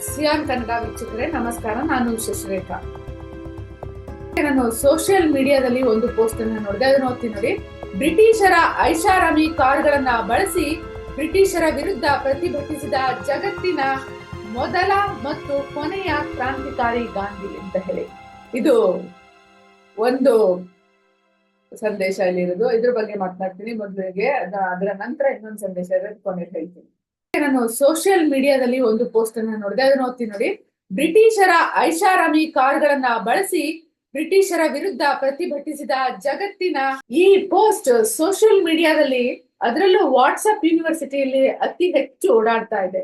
Xi'an Kannada ವೀಕ್ಷಕರೇ, ನಮಸ್ಕಾರ. ನಾನು ಶಶಿರೇಖಾ. ನಾನು ಸೋಷಿಯಲ್ ಮೀಡಿಯಾದಲ್ಲಿ ಒಂದು ಪೋಸ್ಟ್ ಅನ್ನು ನೋಡಿದೆ. ಅದನ್ನ ಓದ್ತೀನಿ ನೋಡಿ. ಬ್ರಿಟಿಷರ ಐಷಾರಾಮಿ ಕಾರ್ಗಳನ್ನ ಬಳಸಿ ಬ್ರಿಟಿಷರ ವಿರುದ್ಧ ಪ್ರತಿಭಟಿಸಿದ ಜಗತ್ತಿನ ಮೊದಲ ಮತ್ತು ಕೊನೆಯ ಕ್ರಾಂತಿಕಾರಿ ಗಾಂಧಿ ಅಂತ ಹೇಳಿ. ಇದು ಒಂದು ಸಂದೇಶ ಇಲ್ಲಿರೋದು. ಇದ್ರ ಬಗ್ಗೆ ಮಾತನಾಡ್ತೀನಿ. ಮೊದಲಿಗೆ ಅದ- ಅದರ ನಂತರ ಇನ್ನೊಂದು ಸಂದೇಶ ಇರೋದು ಕೊನೆಗೆ ಹೇಳ್ತೀನಿ. ನಾನು ಸೋಷಿಯಲ್ ಮೀಡಿಯಾದಲ್ಲಿ ಒಂದು ಪೋಸ್ಟ್ ಅನ್ನ ನೋಡಿದೆ. ಅದನ್ನ ಓದ್ತೀನಿ ನೋಡಿ. ಬ್ರಿಟಿಷರ ಐಷಾರಾಮಿ ಕಾರ್ಗಳನ್ನ ಬಳಸಿ ಬ್ರಿಟಿಷರ ವಿರುದ್ಧ ಪ್ರತಿಭಟಿಸಿದ ಜಗತ್ತಿನ ಈ ಪೋಸ್ಟ್ ಸೋಷಿಯಲ್ ಮೀಡಿಯಾದಲ್ಲಿ ಅದರಲ್ಲೂ ವಾಟ್ಸಪ್ ಯೂನಿವರ್ಸಿಟಿಯಲ್ಲಿ ಅತಿ ಹೆಚ್ಚು ಓಡಾಡ್ತಾ ಇದೆ.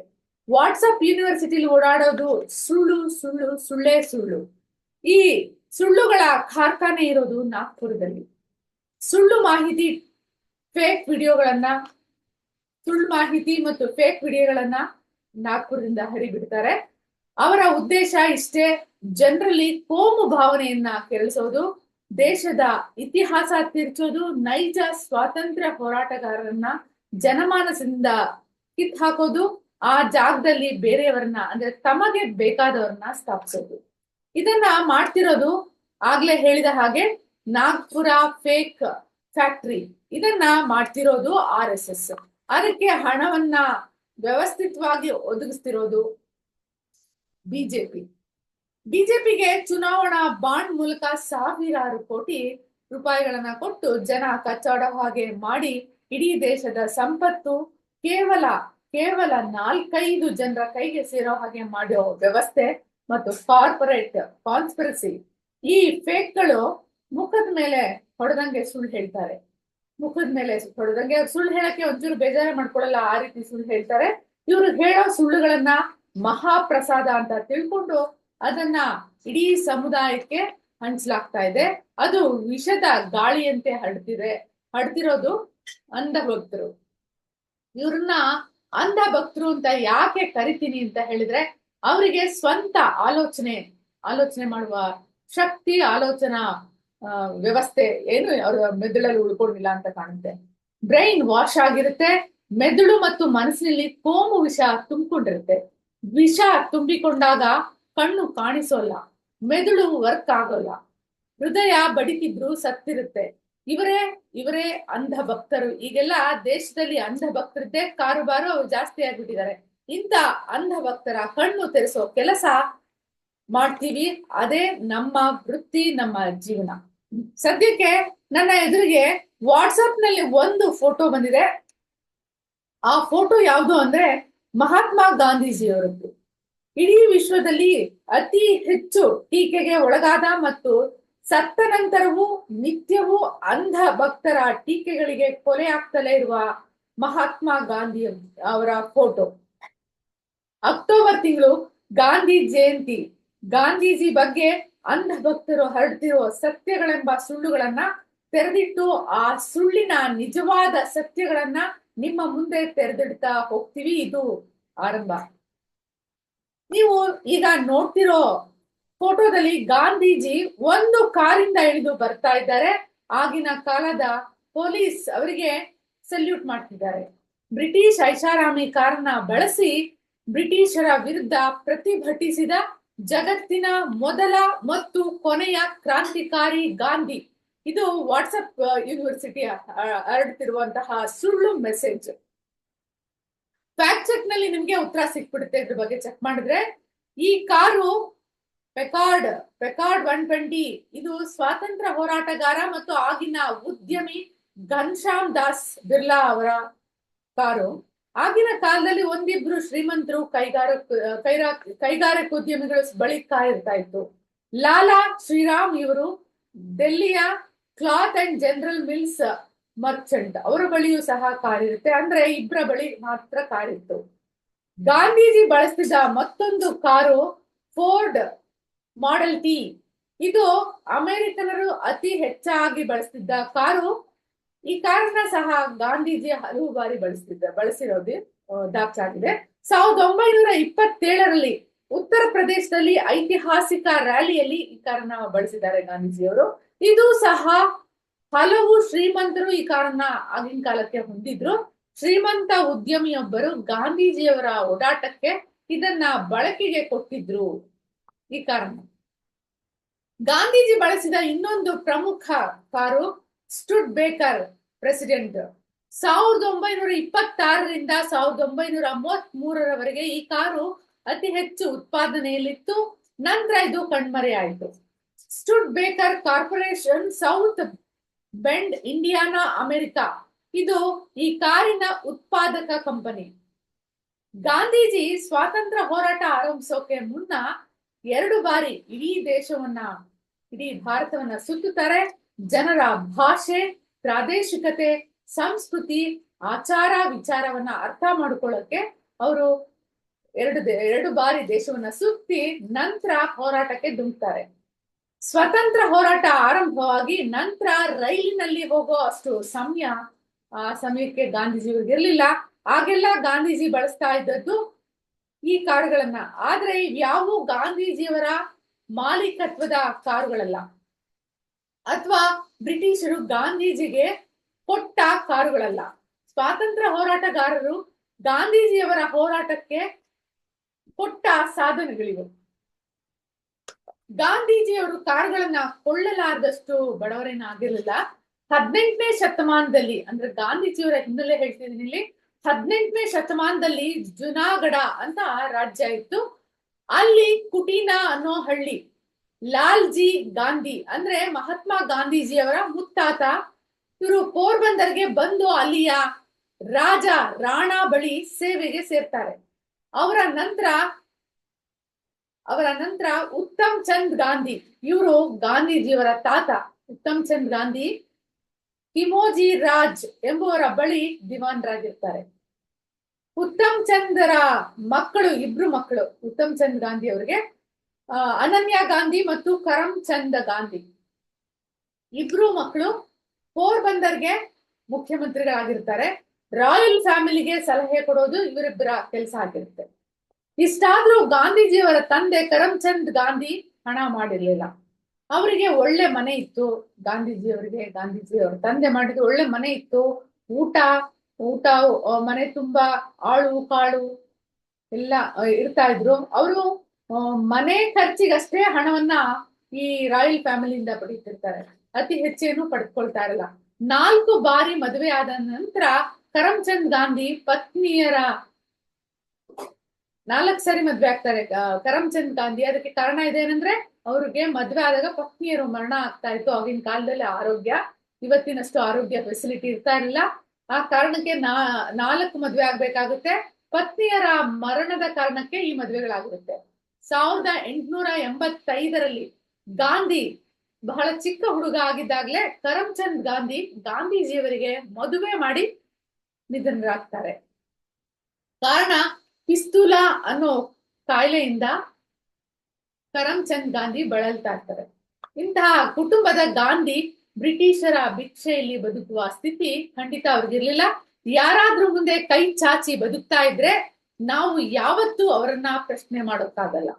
ವಾಟ್ಸಪ್ ಯೂನಿವರ್ಸಿಟಿಲಿ ಓಡಾಡೋದು ಸುಳ್ಳು ಸುಳ್ಳು, ಸುಳ್ಳೇ ಸುಳ್ಳು. ಈ ಸುಳ್ಳುಗಳ ಕಾರ್ಖಾನೆ ಇರೋದು ನಾಗ್ಪುರದಲ್ಲಿ. ಸುಳ್ಳು ಮಾಹಿತಿ ಫೇಕ್ ವಿಡಿಯೋಗಳನ್ನ ಸುಳ್ಳು ಮಾಹಿತಿ ಮತ್ತು ಫೇಕ್ ವಿಡಿಯೋಗಳನ್ನ ನಾಗ್ಪುರದಿಂದ ಹರಿಬಿಡ್ತಾರೆ. ಅವರ ಉದ್ದೇಶ ಇಷ್ಟೇ, ಜನರಲ್ಲಿ ಕೋಮು ಭಾವನೆಯನ್ನ ಕೆರಳಿಸೋದು, ದೇಶದ ಇತಿಹಾಸ ತಿರ್ಚೋದು ನೈಜ ಸ್ವಾತಂತ್ರ್ಯ ಹೋರಾಟಗಾರರನ್ನ ಜನಮಾನಸದಿಂದ ಕಿತ್ ಹಾಕೋದು, ಆ ಜಾಗದಲ್ಲಿ ಬೇರೆಯವರನ್ನ, ಅಂದ್ರೆ ತಮಗೆ ಬೇಕಾದವರನ್ನ ಸ್ಥಾಪಿಸೋದು. ಇದನ್ನ ಮಾಡ್ತಿರೋದು ಆಗ್ಲೇ ಹೇಳಿದ ಹಾಗೆ ನಾಗ್ಪುರ ಫೇಕ್ ಫ್ಯಾಕ್ಟ್ರಿ ಇದನ್ನ ಮಾಡ್ತಿರೋದು ಆರ್ ಎಸ್ ಎಸ್ ಅದಕ್ಕೆ ಹಣವನ್ನ ವ್ಯವಸ್ಥಿತವಾಗಿ ಒದಗಿಸ್ತಿರೋದು ಬಿಜೆಪಿ. ಬಿಜೆಪಿಗೆ ಚುನಾವಣಾ ಬಾಂಡ್ ಮೂಲಕ ಸಾವಿರಾರು ಕೋಟಿ ರೂಪಾಯಿಗಳನ್ನ ಕೊಟ್ಟು ಜನ ಕಚ್ಚಾಡೋ ಹಾಗೆ ಮಾಡಿ ಇಡೀ ದೇಶದ ಸಂಪತ್ತು ಕೇವಲ ಕೇವಲ ನಾಲ್ಕೈದು ಜನರ ಕೈಗೆ ಸೇರೋ ಹಾಗೆ ಮಾಡೋ ವ್ಯವಸ್ಥೆ ಮತ್ತು ಕಾರ್ಪೊರೇಟ್ ಕಾನ್ಸ್ಪಿರಸಿ ಈ ಫೇಕ್ಗಳು ಮುಖದ ಮೇಲೆ ಹೊಡೆದಂಗೆ ಸುಳ್ಳು ಹೇಳ್ತಾರೆ. ಮುಖದ ಮೇಲೆ ಅವ್ರು ಸುಳ್ಳು ಹೇಳಕ್ಕೆ ಒಂಚೂರು ಬೇಜಾರ ಮಾಡ್ಕೊಳ್ಳಲ್ಲ ಆ ರೀತಿ ಸುಳ್ಳು ಹೇಳ್ತಾರೆ. ಇವರು ಹೇಳೋ ಸುಳ್ಳುಗಳನ್ನ ಮಹಾಪ್ರಸಾದ ಅಂತ ತಿಳ್ಕೊಂಡು ಅದನ್ನ ಇಡೀ ಸಮುದಾಯಕ್ಕೆ ಹಂಚ್ಲಾಗ್ತಾ ಇದೆ. ಅದು ವಿಷದ ಗಾಳಿಯಂತೆ ಹರಡ್ತಿದೆ. ಹರಡ್ತಿರೋದು ಅಂಧ ಭಕ್ತರು ಇವ್ರನ್ನ ಅಂಧ ಭಕ್ತರು ಅಂತ ಯಾಕೆ ಕರಿತೀನಿ ಅಂತ ಹೇಳಿದ್ರೆ, ಅವರಿಗೆ ಸ್ವಂತ ಆಲೋಚನೆ ಆಲೋಚನೆ ಮಾಡುವ ಶಕ್ತಿ, ಆಲೋಚನಾ ವ್ಯವಸ್ಥೆ ಏನು? ಅವ್ರ ಮೆದುಳಲ್ಲಿ ಉಳ್ಕೊಂಡಿಲ್ಲ ಅಂತ ಕಾಣುತ್ತೆ. ಬ್ರೈನ್ ವಾಶ್ ಆಗಿರುತ್ತೆ. ಮೆದುಳು ಮತ್ತು ಮನಸ್ಸಿನಲ್ಲಿ ಕೋಮು ವಿಷ ತುಂಬಿಕೊಂಡಿರುತ್ತೆ. ವಿಷ ತುಂಬಿಕೊಂಡಾಗ ಕಣ್ಣು ಕಾಣಿಸೋಲ್ಲ. ಮೆದುಳು ವರ್ಕ್ ಆಗೋಲ್ಲ. ಹೃದಯ ಬಡಿತಿದ್ರು ಸತ್ತಿರುತ್ತೆ. ಇವರೇ ಇವರೇ ಅಂಧ ಭಕ್ತರು ಈಗೆಲ್ಲ ದೇಶದಲ್ಲಿ ಅಂಧ ಭಕ್ತರದ್ದೇ ಕಾರುಬಾರು ಅವ್ರು ಜಾಸ್ತಿ ಆಗ್ಬಿಟ್ಟಿದ್ದಾರೆ. ಇಂಥ ಅಂಧ ಭಕ್ತರ ಕಣ್ಣು ತೆರೆಸೋ ಕೆಲಸ ಮಾಡ್ತೀವಿ. ಅದೇ ನಮ್ಮ ವೃತ್ತಿ, ನಮ್ಮ ಜೀವನ. ಸದ್ಯಕ್ಕೆ ನನ್ನ ಎದುರಿಗೆ ವಾಟ್ಸಪ್ನಲ್ಲಿ ಒಂದು ಫೋಟೋ ಬಂದಿದೆ. ಆ ಫೋಟೋ ಯಾವುದು ಅಂದ್ರೆ ಮಹಾತ್ಮ ಗಾಂಧೀಜಿಯವರದ್ದು. ಇಡೀ ವಿಶ್ವದಲ್ಲಿ ಅತಿ ಹೆಚ್ಚು ಟೀಕೆಗೆ ಒಳಗಾದ ಮತ್ತು ಸತ್ತ ನಂತರವೂ ನಿತ್ಯವೂ ಅಂಧ ಭಕ್ತರ ಟೀಕೆಗಳಿಗೆ ಕೊಲೆ ಆಗ್ತಲೇ ಇರುವ ಮಹಾತ್ಮ ಗಾಂಧಿ ಅವರ ಫೋಟೋ. ಅಕ್ಟೋಬರ್ ತಿಂಗಳು ಗಾಂಧಿ ಜಯಂತಿ. ಗಾಂಧೀಜಿ ಬಗ್ಗೆ ಅಂಧ ಭಕ್ತರು ಹರಡ್ತಿರೋ ಸತ್ಯಗಳೆಂಬ ಸುಳ್ಳುಗಳನ್ನ ತೆರೆದಿಟ್ಟು ಆ ಸುಳ್ಳಿನ ನಿಜವಾದ ಸತ್ಯಗಳನ್ನ ನಿಮ್ಮ ಮುಂದೆ ತೆರೆದಿಡ್ತಾ ಹೋಗ್ತೀವಿ. ಇದು ಆರಂಭ. ನೀವು ಈಗ ನೋಡ್ತಿರೋ ಫೋಟೋದಲ್ಲಿ ಗಾಂಧೀಜಿ ಒಂದು ಕಾರಿಂದ ಇಳಿದು ಬರ್ತಾ ಇದ್ದಾರೆ. ಆಗಿನ ಕಾಲದ ಪೊಲೀಸ್ ಅವರಿಗೆ ಸಲ್ಯೂಟ್ ಮಾಡ್ತಿದ್ದಾರೆ. ಬ್ರಿಟಿಷ್ ಐಷಾರಾಮಿ ಕಾರನ್ನ ಬಳಸಿ ಬ್ರಿಟಿಷರ ವಿರುದ್ಧ ಪ್ರತಿಭಟಿಸಿದ ಜಗತ್ತಿನ ಮೊದಲ ಮತ್ತು ಕೊನೆಯ ಕ್ರಾಂತಿಕಾರಿ ಗಾಂಧಿ. ಇದು ವಾಟ್ಸಪ್ ಯೂನಿವರ್ಸಿಟಿ ಹರಡ್ತಿರುವಂತಹ ಸುಳ್ಳು ಮೆಸೇಜ್ ಫ್ಯಾಕ್ಟ್ ಚೆಕ್ನಲ್ಲಿ ನಿಮ್ಗೆ ಉತ್ತರ ಸಿಕ್ಬಿಡುತ್ತೆ ಇದ್ರ ಬಗ್ಗೆ ಚೆಕ್ ಮಾಡಿದ್ರೆ, ಈ car Packard Packard one twenty ಇದು ಸ್ವಾತಂತ್ರ್ಯ ಹೋರಾಟಗಾರ ಮತ್ತು ಆಗಿನ ಉದ್ಯಮಿ ಘನಶ್ಯಾಮ್ ದಾಸ್ ಬಿರ್ಲಾ ಅವರ ಕಾರು. ಆಗಿನ ಕಾಲದಲ್ಲಿ ಒಂದಿಬ್ರು ಶ್ರೀಮಂತರು ಕೈಗಾರ, ಕೈರಾ, ಕೈಗಾರಿಕೋದ್ಯಮಿಗಳು ಬಳಿ ಕಾಯಿರ್ತಾ ಇತ್ತು. ಲಾಲಾ ಶ್ರೀರಾಮ್ ಇವರು ಡೆಲ್ಲಿಯ cloth and general mills merchant. ಅವರ ಬಳಿಯೂ ಸಹ ಕಾರಿರುತ್ತೆ. ಅಂದ್ರೆ ಇಬ್ಬರ ಬಳಿ ಮಾತ್ರ ಕಾರಿತ್ತು. ಗಾಂಧೀಜಿ ಬಳಸ್ತಿದ್ದ ಮತ್ತೊಂದು ಕಾರು ಫೋರ್ಡ್ ಮಾಡೆಲ್ ಟಿ ಇದು ಅಮೆರಿಕನರು ಅತಿ ಹೆಚ್ಚಾಗಿ ಬಳಸ್ತಿದ್ದ ಕಾರು ಈ ಕಾರನ್ನ ಸಹ ಗಾಂಧೀಜಿ ಹಲವು ಬಾರಿ ಬಳಸ್ತಿದ್ದ, ಬಳಸಿರೋದು ದಾಖಲಾಗಿದೆ ಸಾವಿರದ ಒಂಬೈನೂರ ಇಪ್ಪತ್ತೇಳರಲ್ಲಿ ಉತ್ತರ ಪ್ರದೇಶದಲ್ಲಿ ಐತಿಹಾಸಿಕ ರ್ಯಾಲಿಯಲ್ಲಿ ಈ ಕಾರನ್ನ ಬಳಸಿದ್ದಾರೆ ಗಾಂಧೀಜಿಯವರು. ಇದು ಸಹ ಹಲವು ಶ್ರೀಮಂತರು ಈ ಕಾರನ್ನ ಆಗಿನ ಕಾಲಕ್ಕೆ ಹೊಂದಿದ್ರು. ಶ್ರೀಮಂತ ಉದ್ಯಮಿಯೊಬ್ಬರು ಗಾಂಧೀಜಿಯವರ ಓಡಾಟಕ್ಕೆ ಇದನ್ನ ಬಳಕೆಗೆ ಕೊಟ್ಟಿದ್ರು ಈ ಕಾರಣ. ಗಾಂಧೀಜಿ ಬಳಸಿದ ಇನ್ನೊಂದು ಪ್ರಮುಖ ಕಾರು ಸ್ಟುಡ್ ಬೇಕರ್ ಪ್ರೆಸಿಡೆಂಟ್ ಸಾವಿರದ ಒಂಬೈನೂರ ಇಪ್ಪತ್ತಾರರಿಂದ ಸಾವಿರದ ಒಂಬೈನೂರ ಮೂವತ್ತ್ ಮೂರರವರೆಗೆ ಈ ಕಾರು ಅತಿ ಹೆಚ್ಚು ಉತ್ಪಾದನೆಯಲ್ಲಿತ್ತು. ನಂತರ ಇದು ಕಣ್ಮರೆಯಾಯಿತು. Studebaker corporation South Bend Indiana America ಇದು ಈ ಕಾರಿನ ಉತ್ಪಾದಕ ಕಂಪನಿ. ಗಾಂಧೀಜಿ ಸ್ವಾತಂತ್ರ್ಯ ಹೋರಾಟ ಆರಂಭಿಸೋಕೆ ಮುನ್ನ ಎರಡು ಬಾರಿ ಇಡೀ ದೇಶವನ್ನ, ಇಡೀ ಭಾರತವನ್ನ ಸುತ್ತುತ್ತಾರೆ. ಜನರ ಭಾಷೆ, ಪ್ರಾದೇಶಿಕತೆ, ಸಂಸ್ಕೃತಿ, ಆಚಾರ ವಿಚಾರವನ್ನ ಅರ್ಥ ಮಾಡಿಕೊಳ್ಳಕ್ಕೆ ಅವರು ಎರಡು ಎರಡು ಬಾರಿ ದೇಶವನ್ನ ಸುತ್ತಿ ನಂತರ ಹೋರಾಟಕ್ಕೆ ದುಂಕ್ತಾರೆ. ಸ್ವತಂತ್ರ ಹೋರಾಟ ಆರಂಭವಾಗಿ ನಂತರ ರೈಲಿನಲ್ಲಿ ಹೋಗೋ ಅಷ್ಟು ಸಮಯ ಆ ಸಮಯಕ್ಕೆ ಗಾಂಧೀಜಿಯವ್ರಿಗೆ ಇರಲಿಲ್ಲ. ಆಗೆಲ್ಲ ಗಾಂಧೀಜಿ ಬಳಸ್ತಾ ಇದ್ದದ್ದು ಈ ಕಾರುಗಳನ್ನ ಆದ್ರೆ ಯಾವ ಗಾಂಧೀಜಿಯವರ ಮಾಲೀಕತ್ವದ ಕಾರುಗಳಲ್ಲ. ಅಥವಾ ಬ್ರಿಟಿಷರು ಗಾಂಧೀಜಿಗೆ ಕೊಟ್ಟ ಕಾರುಗಳಲ್ಲ. ಸ್ವಾತಂತ್ರ್ಯ ಹೋರಾಟಗಾರರು ಗಾಂಧೀಜಿಯವರ ಹೋರಾಟಕ್ಕೆ ಕೊಟ್ಟ ಸಾಧನಗಳಿವು. ಗಾಂಧೀಜಿಯವರು ಕಾರುಗಳನ್ನ ಕೊಳ್ಳಲಾರದಷ್ಟು ಬಡವರೇನಾಗಿರಲಿಲ್ಲ. ಹದಿನೆಂಟನೇ ಶತಮಾನದಲ್ಲಿ, ಅಂದ್ರೆ ಗಾಂಧೀಜಿಯವರ ಹಿನ್ನೆಲೆ ಹೇಳ್ತಿದ್ದೀನಿ ಇಲ್ಲಿ, ಹದಿನೆಂಟನೇ ಶತಮಾನದಲ್ಲಿ ಜುನಾಗಢ ಅಂತ ರಾಜ್ಯ ಇತ್ತು. ಅಲ್ಲಿ ಕುಟೀನಾ ಅನ್ನೋ ಹಳ್ಳಿ ಲಾಲ್ಜಿ ಗಾಂಧಿ ಅಂದ್ರೆ ಮಹಾತ್ಮ ಗಾಂಧೀಜಿಯವರ ಮುತ್ತಾತ. ಇವರು ಪೋರ್ಬಂದರ್ಗೆ ಬಂದು ಅಲ್ಲಿಯ ರಾಜ ರಾಣಾ ಬಳಿ ಸೇವೆಗೆ ಸೇರ್ತಾರೆ. ಅವರ ನಂತರ ಅವರ ನಂತರ ಉತ್ತಮ್ ಚಂದ್ ಗಾಂಧಿ. ಇವರು ಗಾಂಧೀಜಿಯವರ ತಾತ, ಉತ್ತಮ್ ಚಂದ್ ಗಾಂಧಿ. ಕಿಮೋಜಿ ರಾಜ್ ಎಂಬುವರ ಬಳಿ ದಿವಾನ್ರಾಗಿರ್ತಾರೆ. ಉತ್ತಮ್ ಚಂದ್ರ ಮಕ್ಕಳು, ಇಬ್ರು ಮಕ್ಕಳು, ಉತ್ತಮ್ ಚಂದ್ ಗಾಂಧಿ ಅವರಿಗೆ. ಅನನ್ಯ ಗಾಂಧಿ ಮತ್ತು ಕರಮ್ ಚಂದ ಗಾಂಧಿ. ಇಬ್ರು ಮಕ್ಕಳು ಪೋರ್ಬಂದರ್ಗೆ ಮುಖ್ಯಮಂತ್ರಿಗಳಾಗಿರ್ತಾರೆ. ರಾಯಲ್ ಫ್ಯಾಮಿಲಿಗೆ ಸಲಹೆ ಕೊಡೋದು ಇವರಿಬ್ಬರ ಕೆಲಸ ಆಗಿರುತ್ತೆ. ಇಷ್ಟಾದ್ರೂ ಗಾಂಧೀಜಿಯವರ ತಂದೆ ಕರಮ್ಚಂದ್ ಗಾಂಧಿ ಹಣ ಮಾಡಿರ್ಲಿಲ್ಲ. ಅವರಿಗೆ ಒಳ್ಳೆ ಮನೆ ಇತ್ತು. ಗಾಂಧೀಜಿಯವರಿಗೆ ಗಾಂಧೀಜಿಯವರ ತಂದೆ ಮಾಡಿದ ಒಳ್ಳೆ ಮನೆ ಇತ್ತು. ಊಟ ಊಟ, ಮನೆ ತುಂಬಾ ಆಳು, ಕಾಳು ಎಲ್ಲ ಇರ್ತಾ ಇದ್ರು. ಅವರು ಮನೆ ಖರ್ಚಿಗಷ್ಟೇ ಹಣವನ್ನ ಈ ರಾಯಲ್ ಫ್ಯಾಮಿಲಿಯಿಂದ ಪಡೀತಿರ್ತಾರೆ ಅತಿ ಹೆಚ್ಚೇನು ಪಡ್ಕೊಳ್ತಾ ಇರಲ್ಲ. ನಾಲ್ಕು ಬಾರಿ ಮದುವೆ ಆದ ನಂತರ ಕರಮ್ಚಂದ್ ಗಾಂಧಿ ಪತ್ನಿಯರ ನಾಲ್ಕು ಸಾರಿ ಮದ್ವೆ ಆಗ್ತಾರೆ. ಕರಮ್ಚಂದ್ ಗಾಂಧಿ. ಅದಕ್ಕೆ ಕಾರಣ ಇದೇನಂದ್ರೆ ಅವ್ರಿಗೆ ಮದ್ವೆ ಆದಾಗ ಪತ್ನಿಯರು ಮರಣ ಆಗ್ತಾ ಇತ್ತು. ಆಗಿನ ಕಾಲದಲ್ಲಿ ಆರೋಗ್ಯ, ಇವತ್ತಿನಷ್ಟು ಆರೋಗ್ಯ ಫೆಸಿಲಿಟಿ ಇರ್ತಾ ಇರಲಿಲ್ಲ. ಆ ಕಾರಣಕ್ಕೆ ನಾ, ನಾಲ್ಕು ಮದ್ವೆ ಆಗ್ಬೇಕಾಗುತ್ತೆ. ಪತ್ನಿಯರ ಮರಣದ ಕಾರಣಕ್ಕೆ ಈ ಮದ್ವೆಗಳಾಗಿರುತ್ತೆ ಸಾವಿರದ ಎಂಟುನೂರ ಎಂಬತ್ತೈದರಲ್ಲಿ ಗಾಂಧಿ, ಬಹಳ ಚಿಕ್ಕ ಹುಡುಗ ಆಗಿದ್ದಾಗ್ಲೇ ಕರಮ್ಚಂದ್ ಗಾಂಧಿ ಗಾಂಧೀಜಿಯವರಿಗೆ ಮದುವೆ ಮಾಡಿ ನಿಧನರಾಗ್ತಾರೆ. ಕಾರಣ, ಪಿಸ್ತೂಲ ಅನ್ನೋ ಕಾಯಿಲೆಯಿಂದ ಕರಮ್ಚಂದ್ ಗಾಂಧಿ ಬಳಲ್ತಾ ಇರ್ತಾರೆ. ಇಂತಹ ಕುಟುಂಬದ ಗಾಂಧಿ ಬ್ರಿಟಿಷರ ಭಿಕ್ಷೆಯಲ್ಲಿ ಬದುಕುವ ಸ್ಥಿತಿ ಖಂಡಿತ ಅವ್ರಿಗಿರ್ಲಿಲ್ಲ. ಯಾರಾದ್ರೂ ಮುಂದೆ ಕೈ ಚಾಚಿ ಬದುಕ್ತಾ ಇದ್ರೆ ನಾವು ಯಾವತ್ತೂ ಅವರನ್ನ ಪ್ರಶ್ನೆ ಮಾಡೋಕ್ಕಾಗಲ್ಲ.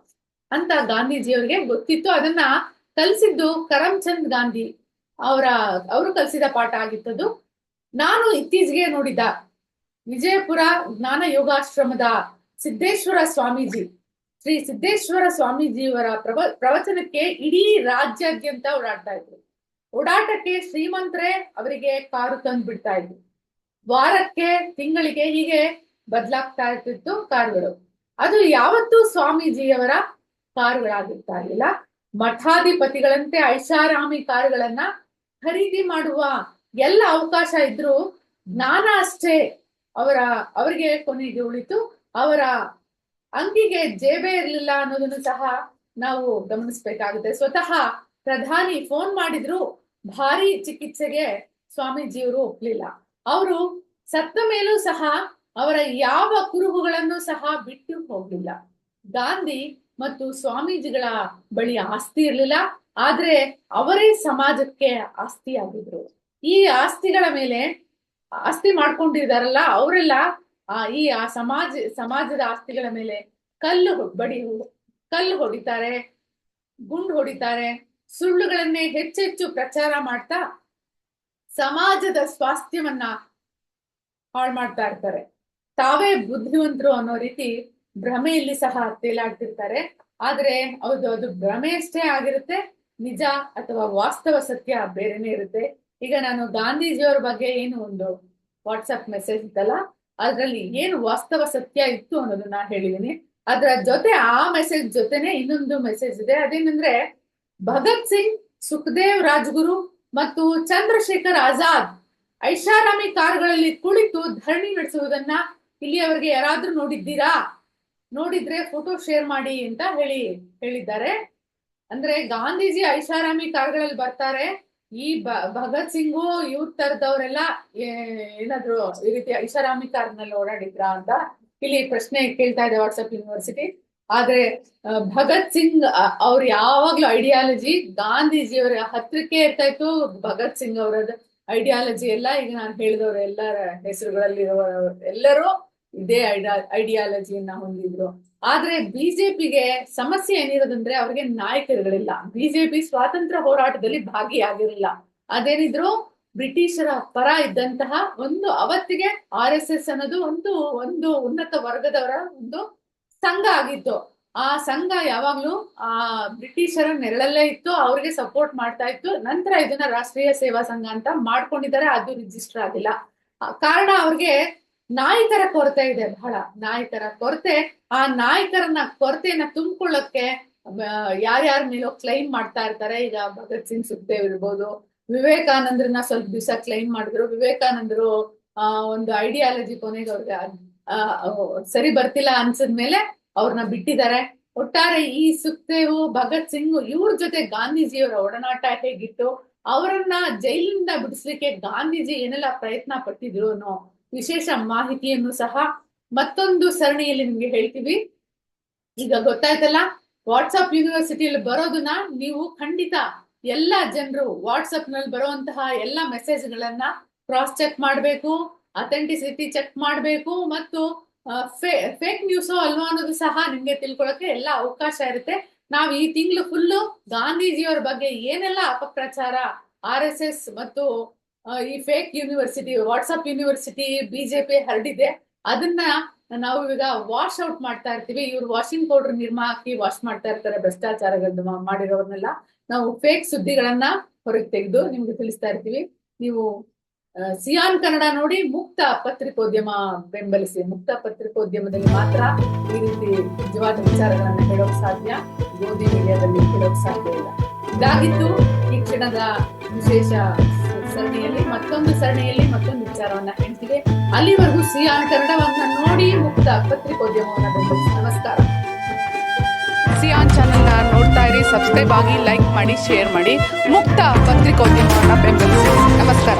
ಅಂತ ಗಾಂಧೀಜಿಯವರಿಗೆ ಗೊತ್ತಿತ್ತು. ಅದನ್ನ ಕಲಿಸಿದ್ದು ಕರಮ್ಚಂದ್ ಗಾಂಧಿ ಅವರ, ಅವರು ಕಲಿಸಿದ ಪಾಠ ಆಗಿತ್ತದು. ನಾನು ಇತ್ತೀಚೆಗೆ ನೋಡಿದ ವಿಜಯಪುರ ಜ್ಞಾನ ಯೋಗಾಶ್ರಮದ ಸಿದ್ದೇಶ್ವರ ಸ್ವಾಮೀಜಿ, ಶ್ರೀ ಸಿದ್ದೇಶ್ವರ ಸ್ವಾಮೀಜಿಯವರ ಪ್ರವ, ಪ್ರವಚನಕ್ಕೆ ಇಡೀ ರಾಜ್ಯಾದ್ಯಂತ ಓಡಾಡ್ತಾ ಇದ್ರು. ಓಡಾಟಕ್ಕೆ ಶ್ರೀಮಂತರೇ ಅವರಿಗೆ ಕಾರು ತಂದು ಬಿಡ್ತಾ ಇದ್ರು. ವಾರಕ್ಕೆ, ತಿಂಗಳಿಗೆ ಹೀಗೆ ಬದಲಾಗ್ತಾ ಇರ್ತಿತ್ತು ಕಾರುಗಳು. ಅದು ಯಾವತ್ತೂ ಸ್ವಾಮೀಜಿಯವರ ಕಾರುಗಳಾಗಿರ್ತಾ ಇರಲಿಲ್ಲ ಮಠಾಧಿಪತಿಗಳಂತೆ ಐಷಾರಾಮಿ ಕಾರುಗಳನ್ನ ಖರೀದಿ ಮಾಡುವ ಎಲ್ಲ ಅವಕಾಶ ಇದ್ರೂ ಜ್ಞಾನ ಅಷ್ಟೇ ಅವರ, ಅವರಿಗೆ ಕೊನೆಗೆ ಉಳಿತು. ಅವರ ಅಂಗಿಗೆ ಜೇಬೇ ಇರಲಿಲ್ಲ ಅನ್ನೋದನ್ನು ಸಹ ನಾವು ಗಮನಿಸ್ಬೇಕಾಗುತ್ತೆ. ಸ್ವತಃ ಪ್ರಧಾನಿ ಫೋನ್ ಮಾಡಿದ್ರು ಭಾರಿ ಚಿಕಿತ್ಸೆಗೆ ಸ್ವಾಮೀಜಿಯವರು ಒಪ್ಲಿಲ್ಲ. ಅವರು ಸತ್ತ ಮೇಲೂ ಸಹ ಅವರ ಯಾವ ಕುರುಹುಗಳನ್ನು ಸಹ ಬಿಟ್ಟು ಹೋಗಲಿಲ್ಲ ಗಾಂಧಿ ಮತ್ತು ಸ್ವಾಮೀಜಿಗಳ ಬಳಿ ಆಸ್ತಿ ಇರಲಿಲ್ಲ, ಆದ್ರೆ ಅವರೇ ಸಮಾಜಕ್ಕೆ ಆಸ್ತಿ ಆಗಿದ್ರು ಈ ಆಸ್ತಿಗಳ ಮೇಲೆ ಆಸ್ತಿ ಮಾಡ್ಕೊಂಡಿದಾರಲ್ಲ ಅವರೆಲ್ಲ ಆ ಈ ಆ ಸಮಾಜ, ಸಮಾಜದ ಆಸ್ತಿಗಳ ಮೇಲೆ ಕಲ್ಲು ಬಡಿ ಕಲ್ಲು ಹೊಡಿತಾರೆ, ಗುಂಡು ಹೊಡಿತಾರೆ, ಸುಳ್ಳುಗಳನ್ನೇ ಹೆಚ್ಚೆಚ್ಚು ಪ್ರಚಾರ ಮಾಡ್ತಾ ಸಮಾಜದ ಸ್ವಾಸ್ಥ್ಯವನ್ನ ಹಾಳು ಮಾಡ್ತಾ ಇರ್ತಾರೆ. ತಾವೇ ಬುದ್ಧಿವಂತರು ಅನ್ನೋ ರೀತಿ ಭ್ರಮೆಯಲ್ಲಿ ಸಹ ತೇಲಾಡ್ತಿರ್ತಾರೆ. ಆದ್ರೆ ಹೌದು, ಅದು ಭ್ರಮೆಯಷ್ಟೇ ಆಗಿರುತ್ತೆ, ನಿಜ ಅಥವಾ ವಾಸ್ತವ ಸತ್ಯ ಬೇರೆನೆ ಇರುತ್ತೆ. ಈಗ ನಾನು ಗಾಂಧೀಜಿಯವ್ರ ಬಗ್ಗೆ ಏನು ಒಂದು ವಾಟ್ಸಪ್ ಮೆಸೇಜ್ ಇತ್ತಲ್ಲ, ಅದ್ರಲ್ಲಿ ಏನು ವಾಸ್ತವ ಸತ್ಯ ಇತ್ತು ಅನ್ನೋದನ್ನ ಹೇಳಿದೀನಿ. ಅದರ ಜೊತೆ ಆ ಮೆಸೇಜ್ ಜೊತೆನೆ ಇನ್ನೊಂದು ಮೆಸೇಜ್ ಇದೆ. ಅದೇನಂದ್ರೆ, ಭಗತ್ ಸಿಂಗ್, ಸುಖದೇವ್ ರಾಜ್ಗುರು ಮತ್ತು ಚಂದ್ರಶೇಖರ್ ಆಜಾದ್ ಐಷಾರಾಮಿ ಕಾರ್ಗಳಲ್ಲಿ ಕುಳಿತು ಧರಣಿ ನಡೆಸುವುದನ್ನ ಇಲ್ಲಿಯವರೆಗೆ ಯಾರಾದ್ರೂ ನೋಡಿದ್ದೀರಾ? ನೋಡಿದ್ರೆ ಫೋಟೋ ಶೇರ್ ಮಾಡಿ ಅಂತ ಹೇಳಿ ಹೇಳಿದ್ದಾರೆ. ಅಂದ್ರೆ ಗಾಂಧೀಜಿ ಐಷಾರಾಮಿ ಕಾರ್ಗಳಲ್ಲಿ ಬರ್ತಾರೆ. ಈ ಭಗತ್ ಸಿಂಗು ಇವ್ರ ತರದವರೆಲ್ಲ ಏನಾದ್ರು ಈ ರೀತಿ ಐಷಾರಾಮಿ ಕಾರ್ನಲ್ಲಿ ಓಡಾಡಿದ್ರಾ ಅಂತ ಇಲ್ಲಿ ಪ್ರಶ್ನೆ ಕೇಳ್ತಾ ಇದೆ ವಾಟ್ಸಪ್ ಯೂನಿವರ್ಸಿಟಿ ಆದ್ರೆ ಭಗತ್ ಸಿಂಗ್ ಅವ್ರ ಯಾವಾಗ್ಲೂ ಐಡಿಯಾಲಜಿ ಗಾಂಧೀಜಿಯವರ ಹತ್ರಕ್ಕೆ ಇರ್ತಾ ಇತ್ತು. ಭಗತ್ ಸಿಂಗ್ ಅವರದ್ದು ಐಡಿಯಾಲಜಿ ಎಲ್ಲ ಈಗ ನಾನು ಹೇಳಿದವ್ರ ಎಲ್ಲರ ಹೆಸರುಗಳಲ್ಲಿರುವ ಎಲ್ಲರೂ ಇದೇ ಐಡಿಯಾ ಐಡಿಯಾಲಜಿಯನ್ನ ಹೊಂದಿದ್ರು. ಆದ್ರೆ ಬಿಜೆಪಿಗೆ ಸಮಸ್ಯೆ ಏನಿರೋದಂದ್ರೆ ಅವ್ರಿಗೆ ನಾಯಕರುಗಳಿಲ್ಲ. ಬಿಜೆಪಿ ಸ್ವಾತಂತ್ರ್ಯ ಹೋರಾಟದಲ್ಲಿ ಭಾಗಿಯಾಗಿರಲಿಲ್ಲ ಅದೇನಿದ್ರು ಬ್ರಿಟಿಷರ ಪರ ಇದ್ದಂತಹ ಒಂದು ಅವತ್ತಿಗೆ ಆರ್ ಎಸ್ ಎಸ್ ಅನ್ನೋದು ಒಂದು ಒಂದು ಉನ್ನತ ವರ್ಗದವರ ಒಂದು ಸಂಘ ಆಗಿತ್ತು. ಆ ಸಂಘ ಯಾವಾಗ್ಲೂ ಆ ಬ್ರಿಟಿಷರ ನೆರಳಲ್ಲೇ ಇತ್ತು, ಅವ್ರಿಗೆ ಸಪೋರ್ಟ್ ಮಾಡ್ತಾ ಇತ್ತು. ನಂತರ ಇದನ್ನ ರಾಷ್ಟ್ರೀಯ ಸೇವಾ ಸಂಘ ಅಂತ ಮಾಡ್ಕೊಂಡಿದ್ದಾರೆ, ಅದು ರಿಜಿಸ್ಟರ್ ಆಗಿಲ್ಲ. ಕಾರಣ ಅವ್ರಿಗೆ ನಾಯಕರ ಕೊರತೆ ಇದೆ, ಬಹಳ. ನಾಯಕರ ಕೊರತೆ. ಆ ನಾಯಕರನ್ನ ಕೊರತೆಯನ್ನ ತುಂಬಿಕೊಳ್ಳಕ್ಕೆ ಯಾರ್ಯಾರ ಮೇಲೋ ಕ್ಲೈಮ್ ಮಾಡ್ತಾ ಇರ್ತಾರೆ, ಈಗ ಭಗತ್ ಸಿಂಗ್ ಸುಖದೇವ್ ಇರ್ಬೋದು, ವಿವೇಕಾನಂದರನ್ನ ಸ್ವಲ್ಪ ದಿವಸ ಕ್ಲೈಮ್ ಮಾಡಿದ್ರು. ವಿವೇಕಾನಂದರು, ಆ, ಒಂದು ಐಡಿಯಾಲಜಿ ಕೊನೆಗೆ ಅವ್ರಿಗೆ ಸರಿ ಬರ್ತಿಲ್ಲ ಅನ್ಸಿದ್ಮೇಲೆ ಅವ್ರನ್ನ ಬಿಟ್ಟಿದ್ದಾರೆ. ಒಟ್ಟಾರೆ ಈ ಸುಖದೇವ್, ಭಗತ್ ಸಿಂಗ್ ಇವ್ರ ಜೊತೆ ಗಾಂಧೀಜಿಯವರ ಒಡನಾಟ ಹೇಗಿತ್ತು, ಅವರನ್ನ ಜೈಲಿನಿಂದ ಬಿಡಿಸ್ಲಿಕ್ಕೆ ಗಾಂಧೀಜಿ ಏನೆಲ್ಲ ಪ್ರಯತ್ನ ಪಟ್ಟಿದ್ರು ಅನ್ನೋ ವಿಶೇಷ ಮಾಹಿತಿಯನ್ನು ಸಹ ಮತ್ತೊಂದು ಸರಣಿಯಲ್ಲಿ ನಿಮ್ಗೆ ಹೇಳ್ತೀವಿ. ಈಗ ಗೊತ್ತಾಯ್ತಲ್ಲ ವಾಟ್ಸಪ್ ಯೂನಿವರ್ಸಿಟಿಯಲ್ಲಿ ಬರೋದನ್ನ ನೀವು ಖಂಡಿತ ಎಲ್ಲ ಜನರು ವಾಟ್ಸಪ್ನಲ್ಲಿ ಬರುವಂತಹ ಎಲ್ಲ ಮೆಸೇಜ್ ಗಳನ್ನ ಕ್ರಾಸ್ ಚೆಕ್ ಮಾಡಬೇಕು ಅಥೆಂಟಿಸಿಟಿ ಚೆಕ್ ಮಾಡಬೇಕು ಮತ್ತು ಫೇಕ್ ನ್ಯೂಸೋ ಅಲ್ವಾ ಅನ್ನೋದು ಸಹ ನಿಮ್ಗೆ ತಿಳ್ಕೊಳಕ್ಕೆ ಎಲ್ಲ ಅವಕಾಶ ಇರುತ್ತೆ. ನಾವು ಈ ತಿಂಗಳು ಫುಲ್ಲು ಗಾಂಧೀಜಿಯವರ ಬಗ್ಗೆ ಏನೆಲ್ಲ ಅಪಪ್ರಚಾರ ಆರ್ ಎಸ್ ಎಸ್ ಮತ್ತು ಈ fake university WhatsApp university BJP ಹರಡಿದೆ ಅದನ್ನ ನಾವು ಈಗ ವಾಶ್ ಔಟ್ ಮಾಡ್ತಾ ಇರ್ತೀವಿ. ಇವ್ರು ವಾಷಿಂಗ್ ಪೌಡರ್ ನಿರ್ಮಾ ಹಾಕಿ ವಾಶ್ ಮಾಡ್ತಾ ಇರ್ತಾರೆ ಭ್ರಷ್ಟಾಚಾರಗಳನ್ನ ಮಾಡಿರೋರ್ನೆಲ್ಲ. ನಾವು ಫೇಕ್ ಸುದ್ದಿಗಳನ್ನ ಹೊರಗೆ ತೆಗೆದು ನಿಮ್ಗೆ ತಿಳಿಸ್ತಾ ಇರ್ತೀವಿ. ನೀವು ಸಿಯಾನ್ ಕನ್ನಡ ನೋಡಿ ಮುಕ್ತ ಪತ್ರಿಕೋದ್ಯಮ ಬೆಂಬಲಿಸಿ. ಮುಕ್ತ ಪತ್ರಿಕೋದ್ಯಮದಲ್ಲಿ ಮಾತ್ರ ಈ ರೀತಿ ನಿಜವಾದ ವಿಚಾರಗಳನ್ನ ಹೇಳೋಕ್ ಸಾಧ್ಯ. ಗೋಧಿ ಮೀಡಿಯಾದಲ್ಲಿ ಹೇಳೋಕ್ ಸಾಧ್ಯ ಇಲ್ಲ. ಇದಾಗಿತ್ತು ಈ ಕ್ಷಣದ ವಿಶೇಷ ಸರಣಿಯಲ್ಲಿ, ಮತ್ತೊಂದು ಸರಣಿಯಲ್ಲಿ ಮತ್ತೊಂದು ವಿಚಾರವನ್ನ ಹೇಳ್ತೀವಿ. ಅಲ್ಲಿವರೆಗೂ ಸಿ ಆರ್ ಕನ್ನಡವನ್ನ ನೋಡಿ ಮುಕ್ತ ಪತ್ರಿಕೋದ್ಯಮವನ್ನ ಬೆಂಬಲಿಸಿ. ನಮಸ್ಕಾರ. ಸಿಯಾನ್ನ ನೋಡ್ತಾ ಇರಿ, ಸಬ್ಸ್ಕ್ರೈಬ್ ಆಗಿ ಲೈಕ್ ಮಾಡಿ, ಶೇರ್ ಮಾಡಿ, ಮುಕ್ತ ಪತ್ರಿಕೋದ್ಯಮವನ್ನ ಬೆಂಬಲಿಸಿ. ನಮಸ್ಕಾರ.